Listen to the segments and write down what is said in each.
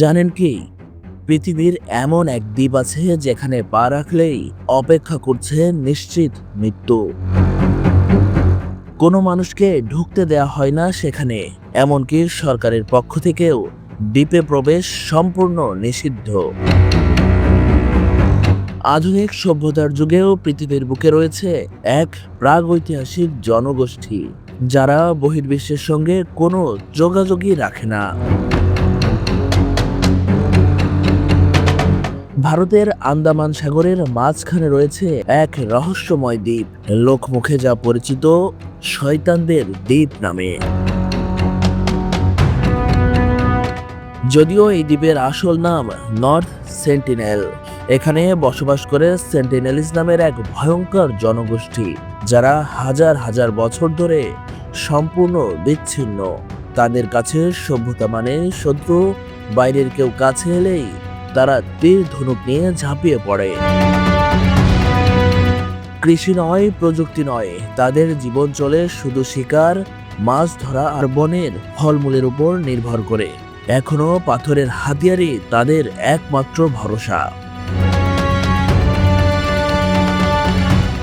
জানেন কি? পৃথিবীর এমন এক দ্বীপ আছে যেখানে পা রাখলেই অপেক্ষা করছে নিশ্চিত মৃত্যু। কোনো মানুষকে ঢুকতে দেয়া হয় না সেখানে, এমনকি সরকারের পক্ষ থেকেও দ্বীপে প্রবেশ সম্পূর্ণ নিষিদ্ধ। আধুনিক সভ্যতার যুগেও পৃথিবীর বুকে রয়েছে এক প্রাগৈতিহাসিক জনগোষ্ঠী, যারা বহির্বিশ্বের সঙ্গে কোনো যোগাযোগই রাখে না। ভারতের আন্দামান সাগরের মাঝখানে রয়েছে এক রহস্যময় দ্বীপ। লোকমুখে যা পরিচিত শয়তানদের দ্বীপ নামে। যদিও এই দ্বীপের আসল নাম নর্থ সেন্টিনেল, এখানে বসবাস করে সেন্টিনেলিস নামের এক ভয়ঙ্কর জনগোষ্ঠী, যারা হাজার হাজার বছর ধরে সম্পূর্ণ বিচ্ছিন্ন। তাদের কাছে সভ্যতা মানে শত্রু, বাইরের কেউ কাছে এলেই তারা তীর ধনুক নিয়ে ঝাঁপিয়ে পড়ে। কৃষি নয়, প্রযুক্তি নয়। তাদের জীবন চলে শুধু শিকার, মাছ ধরা আর বনের ফলমূলের উপর নির্ভর করে। এখনও পাথরের হাতিয়ারই তাদের একমাত্র ভরসা।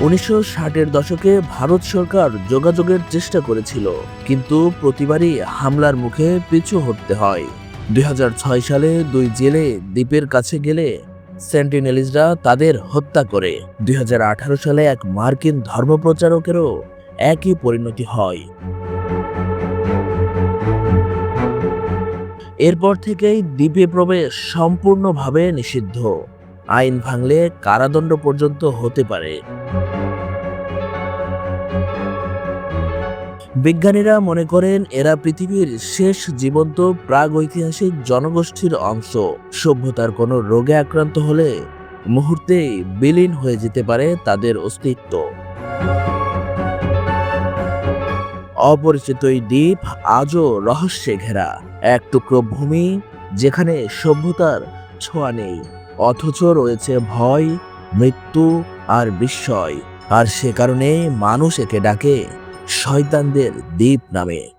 উনিশশো ষাটের দশকে ভারত সরকার যোগাযোগের চেষ্টা করেছিল, কিন্তু প্রতিবারই হামলার মুখে পিছু হটতে হয়। দুই হাজার ছয় সালে দুই জেলে দ্বীপের কাছে গেলে সেন্টিনেলিসরা তাদের হত্যা করে। দুই হাজার আঠারো সালে এক মার্কিন ধর্মপ্রচারকেরও একই পরিণতি হয়। এরপর থেকেই দ্বীপে প্রবেশ সম্পূর্ণভাবে নিষিদ্ধ। আইন ভাঙলে কারাদণ্ড পর্যন্ত হতে পারে। বিজ্ঞানীরা মনে করেন এরা পৃথিবীর শেষ জীবন্ত প্রাগৈতিহাসিক জনগোষ্ঠীর অংশ। সভ্যতার কোনো রোগে আক্রান্ত হলে মুহূর্তেই বিলীন হয়ে যেতে পারে তাদের অস্তিত্ব। অপরিচিত এই দ্বীপ আজও রহস্যে ঘেরা। এক টুকরো ভূমি যেখানে সভ্যতার ছোঁয়া নেই, অথচ রয়েছে ভয়, মৃত্যু আর বিস্ময়। আর সে কারণে মানুষ একে ডাকে শয়তানদের দ্বীপ নামে।